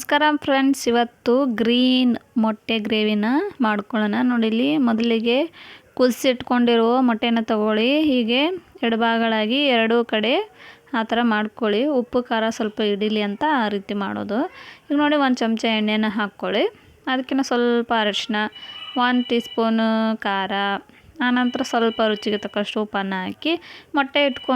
ನಮಸ್ಕಾರ ಫ್ರೆಂಡ್ಸ್, ಇವತ್ತು ಗ್ರೀನ್ ಮೊಟ್ಟೆ ಗ್ರೇವಿನ ಮಾಡ್ಕೊಳ್ಳೋಣ. ನೋಡಿಲಿ ಮೊದಲಿಗೆ ಕುದಿಸಿಟ್ಕೊಂಡಿರೋ ಮೊಟ್ಟೆನ ತಗೊಳ್ಳಿ. ಹೀಗೆ ಎಡಭಾಗಗಳಾಗಿ ಎರಡೂ ಕಡೆ ಆ ಥರ ಮಾಡ್ಕೊಳ್ಳಿ. ಉಪ್ಪು, ಖಾರ ಸ್ವಲ್ಪ ಹಿಡೀಲಿ ಅಂತ ಆ ರೀತಿ ಮಾಡೋದು. ಈಗ ನೋಡಿ, ಒಂದು ಚಮಚ ಎಣ್ಣೆನ ಹಾಕ್ಕೊಳ್ಳಿ. ಅದಕ್ಕಿಂತ ಸ್ವಲ್ಪ ಅರಿಶಿನ ಒಂದು ಟೀ ಸ್ಪೂನು ಖಾರ ಆನಂತರ ಸ್ವಲ್ಪ ರುಚಿಗೆ ತಕ್ಕಷ್ಟು ಉಪ್ಪನ್ನು ಹಾಕಿ ಮೊಟ್ಟೆ ಇಟ್ಕೊ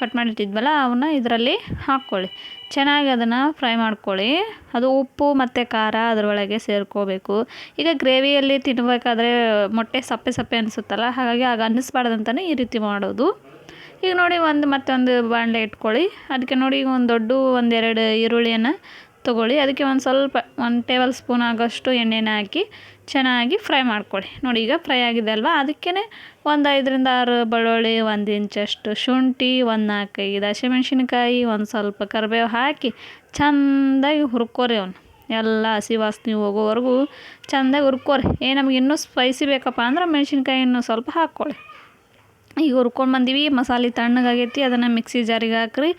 ಕಟ್ ಮಾಡಿಟ್ಟಿದ್ವಲ್ಲ ಅವನ್ನ ಇದರಲ್ಲಿ ಹಾಕ್ಕೊಳ್ಳಿ. ಚೆನ್ನಾಗಿ ಅದನ್ನು ಫ್ರೈ ಮಾಡ್ಕೊಳ್ಳಿ. ಅದು ಉಪ್ಪು ಮತ್ತು ಖಾರ ಅದರೊಳಗೆ ಸೇರ್ಕೋಬೇಕು. ಈಗ ಗ್ರೇವಿಯಲ್ಲಿ ತಿನ್ನಬೇಕಾದ್ರೆ ಮೊಟ್ಟೆ ಸಪ್ಪೆ ಸಪ್ಪೆ ಅನಿಸುತ್ತಲ್ಲ, ಹಾಗಾಗಿ ಆಗ ಅನ್ನಿಸ್ಬಾರ್ದಂತಲೇ ಈ ರೀತಿ ಮಾಡೋದು. ಈಗ ನೋಡಿ ಒಂದು ಮತ್ತೊಂದು ಬಾಣಲೆ ಇಟ್ಕೊಳ್ಳಿ. ಅದಕ್ಕೆ ನೋಡಿ ಈಗ ಒಂದು ದೊಡ್ಡ ಒಂದೆರಡು ಈರುಳ್ಳಿಯನ್ನು ತೊಗೊಳ್ಳಿ. ಅದಕ್ಕೆ ಒಂದು ಸ್ವಲ್ಪ, ಒಂದು ಟೇಬಲ್ ಸ್ಪೂನ್ ಆಗೋಷ್ಟು ಎಣ್ಣೆನ ಹಾಕಿ ಚೆನ್ನಾಗಿ ಫ್ರೈ ಮಾಡ್ಕೊಳ್ಳಿ ನೋಡಿ, ಈಗ ಫ್ರೈ ಆಗಿದೆ ಅಲ್ವಾ? ಅದಕ್ಕೇ ಒಂದು ಐದರಿಂದ ಆರು ಬೆಳ್ಳುಳ್ಳಿ, ಒಂದು ಇಂಚಷ್ಟು ಶುಂಠಿ, ಒಂದು ನಾಲ್ಕೈದು ಹಸಿಮೆಣ್ಸಿನ್ಕಾಯಿ, ಒಂದು ಸ್ವಲ್ಪ ಕರಿಬೇವು ಹಾಕಿ ಚೆಂದಾಗಿ ಹುರ್ಕೋರಿ ಅವನು. ಎಲ್ಲ ಹಸಿ ವಾಸನೆ ಹೋಗೋವರೆಗೂ ಚೆಂದಾಗಿ ಹುರ್ಕೋರಿ. ಏ, ನಮ್ಗೆ ಇನ್ನೂ ಸ್ಪೈಸಿ ಬೇಕಪ್ಪ ಅಂದ್ರೆ ಮೆಣಸಿನ್ಕಾಯಿ ಇನ್ನೂ ಸ್ವಲ್ಪ ಹಾಕ್ಕೊಳ್ಳಿ ಈಗ ಹುರ್ಕೊಂಡು ಬಂದೀವಿ, ಮಸಾಲೆ ತಣ್ಣಗಾಗೈತಿ ಅದನ್ನು ಮಿಕ್ಸಿ ಜಾರಿಗೆ ಹಾಕ್ರಿ.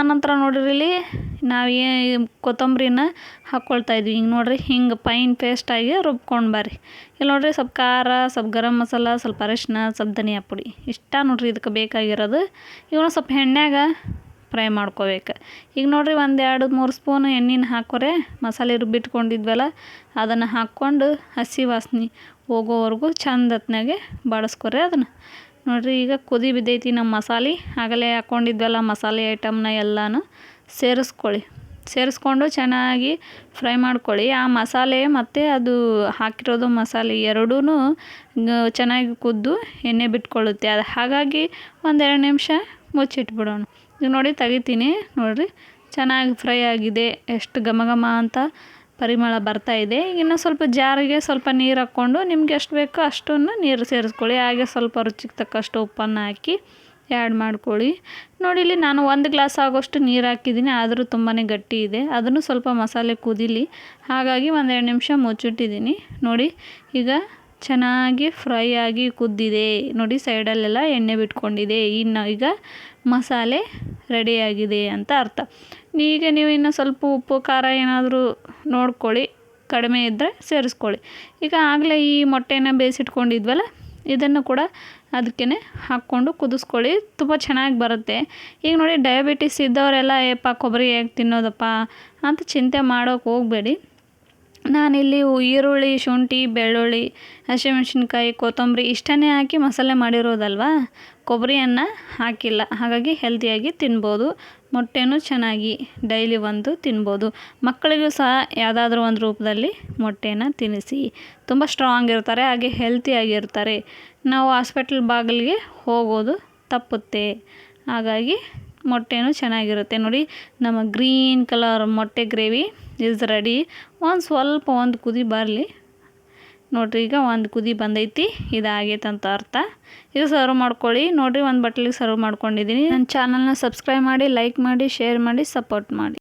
ಆನಂತರ ನೋಡಿರಿ ಇಲ್ಲಿ ನಾವು ಏ ಕೊತ್ತಂಬರಿನ ಹಾಕ್ಕೊಳ್ತಾ ಇದ್ವಿ. ಹಿಂಗೆ ನೋಡಿರಿ, ಹಿಂಗೆ ಪೈನ್ ಪೇಸ್ಟಾಗಿ ರುಬ್ಕೊಂಡು ಬರ್ರಿ. ಇಲ್ಲಿ ನೋಡಿರಿ ಸ್ವಲ್ಪ ಖಾರ, ಸ್ವಲ್ಪ ಗರಂ ಮಸಾಲ, ಸ್ವಲ್ಪ ಅರಿಶಿನ ಸ್ವಲ್ಪ ಧನಿಯಾ ಪುಡಿ. ಇಷ್ಟ ನೋಡಿರಿ ಇದಕ್ಕೆ ಬೇಕಾಗಿರೋದು. ಇವನ್ನ ಸ್ವಲ್ಪ ಎಣ್ಣೆಗ ಫ್ರೈ ಮಾಡ್ಕೋಬೇಕು. ಈಗ ನೋಡಿರಿ ಒಂದು ಎರಡು ಮೂರು ಸ್ಪೂನ್ ಎಣ್ಣೆನ ಹಾಕೋರೆ, ಮಸಾಲೆ ರುಬ್ಬಿಟ್ಕೊಂಡಿದ್ವಲ್ಲ, ಅದನ್ನು ಹಾಕ್ಕೊಂಡು ಹಸಿ ವಾಸನೆ ಹೋಗೋವರೆಗೂ ಚಂದ ಬಾಡಿಸ್ಕೊರಿ ಅದನ್ನು. ನೋಡಿರಿ, ಈಗ ಕುದಿ ಬಿದ್ದೈತಿ ನಮ್ಮ ಮಸಾಲೆ. ಆಗಲೇ ಹಾಕ್ಕೊಂಡಿದ್ವಲ್ಲ ಮಸಾಲೆ ಐಟಮ್ನ ಎಲ್ಲನೂ ಸೇರಿಸ್ಕೊಳ್ಳಿ. ಸೇರಿಸ್ಕೊಂಡು ಚೆನ್ನಾಗಿ ಫ್ರೈ ಮಾಡ್ಕೊಳ್ಳಿ. ಆ ಮಸಾಲೆ ಮತ್ತು ಅದು ಹಾಕಿರೋದು ಮಸಾಲೆ ಎರಡೂ ಚೆನ್ನಾಗಿ ಕುದ್ದು ಎಣ್ಣೆ ಬಿಟ್ಕೊಳ್ಳುತ್ತೆ. ಅದು ಹಾಗಾಗಿ ಒಂದೆರಡು ನಿಮಿಷ ಮುಚ್ಚಿಟ್ಬಿಡೋಣ. ಈಗ ನೋಡಿ ತೆಗಿತೀನಿ. ನೋಡಿರಿ, ಚೆನ್ನಾಗಿ ಫ್ರೈ ಆಗಿದೆ. ಎಷ್ಟು ಘಮ ಘಮ ಅಂತ ಪರಿಮಳ ಬರ್ತಾ ಇದೆ. ಇನ್ನು ಸ್ವಲ್ಪ ಜಾರಿಗೆ ಸ್ವಲ್ಪ ನೀರು ಹಾಕ್ಕೊಂಡು ನಿಮ್ಗೆ ಎಷ್ಟು ಬೇಕೋ ಅಷ್ಟನ್ನು ನೀರು ಸೇರಿಸ್ಕೊಳ್ಳಿ. ಹಾಗೆ ಸ್ವಲ್ಪ ರುಚಿಗೆ ತಕ್ಕಷ್ಟು ಉಪ್ಪನ್ನು ಹಾಕಿ ಆ್ಯಡ್ ಮಾಡ್ಕೊಳ್ಳಿ. ನೋಡಿ, ಇಲ್ಲಿ ನಾನು ಒಂದು ಗ್ಲಾಸ್ ಆಗೋಷ್ಟು ನೀರು ಹಾಕಿದ್ದೀನಿ. ಆದರೂ ತುಂಬಾ ಗಟ್ಟಿ ಇದೆ. ಅದನ್ನು ಸ್ವಲ್ಪ ಮಸಾಲೆ ಕುದಿಲಿ. ಹಾಗಾಗಿ ಒಂದೆರಡು ನಿಮಿಷ ಮುಚ್ಚಿಟ್ಟಿದ್ದೀನಿ. ನೋಡಿ, ಈಗ ಚೆನ್ನಾಗಿ ಫ್ರೈ ಆಗಿ ಕುದ್ದಿದೆ. ನೋಡಿ, ಸೈಡಲ್ಲೆಲ್ಲ ಎಣ್ಣೆ ಬಿಟ್ಕೊಂಡಿದೆ. ಇನ್ನು ಈಗ ಮಸಾಲೆ ರೆಡಿಯಾಗಿದೆ ಅಂತ ಅರ್ಥ. ಈಗ ನೀವು ಇನ್ನು ಸ್ವಲ್ಪ ಉಪ್ಪು, ಖಾರ ಏನಾದರೂ ನೋಡ್ಕೊಳ್ಳಿ, ಕಡಿಮೆ ಇದ್ದರೆ ಸೇರಿಸ್ಕೊಳ್ಳಿ. ಈಗ ಆಗಲೇ ಈ ಮೊಟ್ಟೆನ ಬೇಯಿಸಿಟ್ಕೊಂಡಿದ್ವಲ್ಲ, ಇದನ್ನು ಕೂಡ ಅದಕ್ಕೇ ಹಾಕ್ಕೊಂಡು ಕುದಿಸ್ಕೊಳ್ಳಿ. ತುಂಬ ಚೆನ್ನಾಗಿ ಬರುತ್ತೆ. ಈಗ ನೋಡಿ ಡಯಾಬಿಟಿಸ್ ಇದ್ದವರೆಲ್ಲ ಏಪ್ಪ ಕೊಬ್ಬರಿ ಹೇಗೆ ತಿನ್ನೋದಪ್ಪ ಅಂತ ಚಿಂತೆ ಮಾಡೋಕೆ ಹೋಗಬೇಡಿ. ನಾನಿಲ್ಲಿ ಈರುಳ್ಳಿ, ಶುಂಠಿ, ಬೆಳ್ಳುಳ್ಳಿ, ಹಸಿಮೆಣ್ಸಿನ್ಕಾಯಿ, ಕೊತ್ತಂಬರಿ ಇಷ್ಟನ್ನೇ ಹಾಕಿ ಮಸಾಲೆ ಮಾಡಿರೋದಲ್ವಾ? ಕೊಬ್ಬರಿಯನ್ನು ಹಾಕಿಲ್ಲ. ಹಾಗಾಗಿ ಹೆಲ್ದಿಯಾಗಿ ತಿನ್ಬೋದು. ಮೊಟ್ಟೆನೂ ಚೆನ್ನಾಗಿ ಡೈಲಿ ಒಂದು ತಿನ್ಬೋದು. ಮಕ್ಕಳಿಗೂ ಸಹ ಯಾವುದಾದ್ರೂ ಒಂದು ರೂಪದಲ್ಲಿ ಮೊಟ್ಟೆನ ತಿನ್ನಿಸಿ. ತುಂಬ ಸ್ಟ್ರಾಂಗ್ ಇರ್ತಾರೆ, ಹಾಗೆ ಹೆಲ್ತಿಯಾಗಿರ್ತಾರೆ ನಾವು ಹಾಸ್ಪಿಟ್ಲ್ ಬಾಗಿಲಿಗೆ ಹೋಗೋದು ತಪ್ಪುತ್ತೆ. ಹಾಗಾಗಿ ಮೊಟ್ಟೆನೂ ಚೆನ್ನಾಗಿರುತ್ತೆ. ನೋಡಿ, ನಮ್ಮ ಗ್ರೀನ್ ಕಲರ್ ಮೊಟ್ಟೆ ಗ್ರೇವಿ ಇಸ್ ರೆಡಿ. ಒಂದು ಸ್ವಲ್ಪ ಒಂದು ಕುದಿ ಬರಲಿ. ನೋಡಿರಿ, ಈಗ ಒಂದು ಕುದಿ ಬಂದೈತಿ. ಇದಾಗೈತೆ ಅಂತ ಅರ್ಥ. ಇದು ಸರ್ವ್ ಮಾಡ್ಕೊಳ್ಳಿ. ನೋಡಿರಿ, ಒಂದು ಬಟ್ಟಲಿಗೆ ಸರ್ವ್ ಮಾಡ್ಕೊಂಡಿದ್ದೀನಿ ನನ್ನ ಚಾನಲ್ನ ಸಬ್ಸ್ಕ್ರೈಬ್ ಮಾಡಿ, ಲೈಕ್ ಮಾಡಿ, ಶೇರ್ ಮಾಡಿ, ಸಪೋರ್ಟ್ ಮಾಡಿ.